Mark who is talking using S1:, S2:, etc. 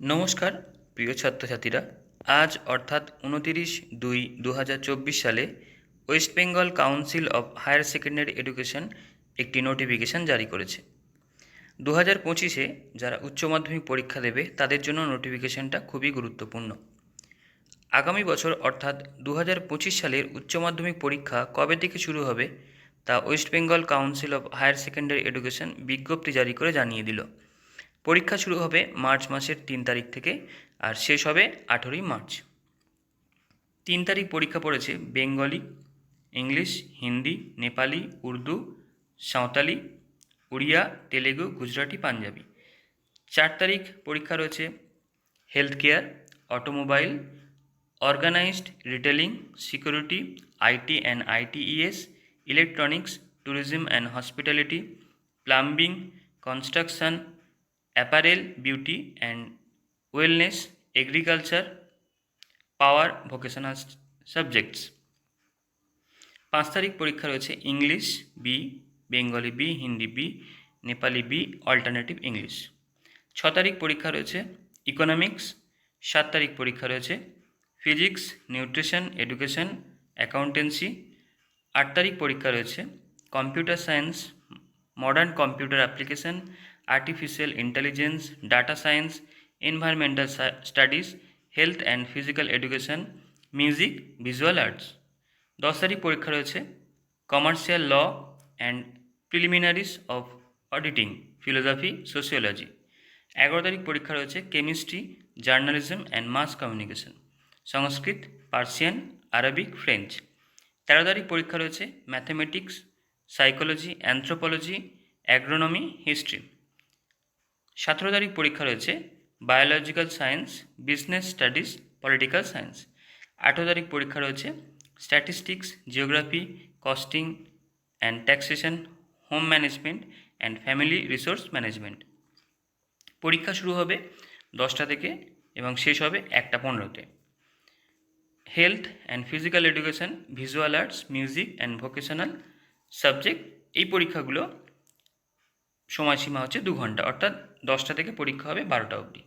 S1: নমস্কার, প্রিয় ছাত্রছাত্রীরা। আজ অর্থাৎ উনতিরিশ দুই দু সালে West Bengal council of higher secondary education একটি নোটিফিকেশন জারি করেছে। দু হাজার পঁচিশে যারা উচ্চ মাধ্যমিক পরীক্ষা দেবে, তাদের জন্য নোটিফিকেশনটা খুবই গুরুত্বপূর্ণ। আগামী বছর অর্থাৎ দু হাজার পঁচিশ সালের উচ্চ মাধ্যমিক পরীক্ষা কবে থেকে শুরু হবে, তা West Bengal council of higher secondary education বিজ্ঞপ্তি জারি করে জানিয়ে দিল। পরীক্ষা শুরু হবে মার্চ মাসের তিন তারিখ থেকে, আর শেষ হবে আঠেরোই মার্চ। তিন তারিখ পরীক্ষা পড়েছে বেঙ্গলি, ইংলিশ, হিন্দি, নেপালি, উর্দু, সাঁওতালি, উড়িয়া, তেলেগু, গুজরাটি, পাঞ্জাবি। চার তারিখ পরীক্ষা রয়েছে health care automobile, organised retailing, security IT and ITES electronics, tourism and hospitality, plumbing, construction apparel, beauty and wellness, agriculture, power, vocational subjects. পাঁচ তারিখ পরীক্ষা রয়েছে English B Bengali B Hindi B Nepali B alternative English ছ তারিখ পরীক্ষা রয়েছে economics সাত তারিখ পরীক্ষা রয়েছে ফিজিক্স নিউট্রিশন এডুকেশন অ্যাকাউন্টেন্সি আট তারিখ পরীক্ষা রয়েছে computer science modern computer application artificial intelligence data science environmental studies health and physical education music visual arts দশ তারিখ পরীক্ষা রয়েছে commercial law and preliminaries of auditing philosophy sociology এগারো তারিখ পরীক্ষা রয়েছে chemistry journalism and mass communication Sanskrit, Persian, Arabic French তেরো তারিখ পরীক্ষা রয়েছে mathematics psychology anthropology agronomy history সতেরো তারিখ পরীক্ষা রয়েছে biological science business studies political science আঠেরো তারিখ পরীক্ষা রয়েছে statistics geography costing and taxation home management and family resource management পরীক্ষা শুরু হবে দশটা থেকে এবং শেষ হবে একটা পনেরোতে। Health and physical education visual arts music and vocational subject এই পরীক্ষাগুলো সময়সীমা হচ্ছে দু ঘণ্টা, অর্থাৎ দশটা থেকে পরীক্ষা হবে বারোটা অবধি।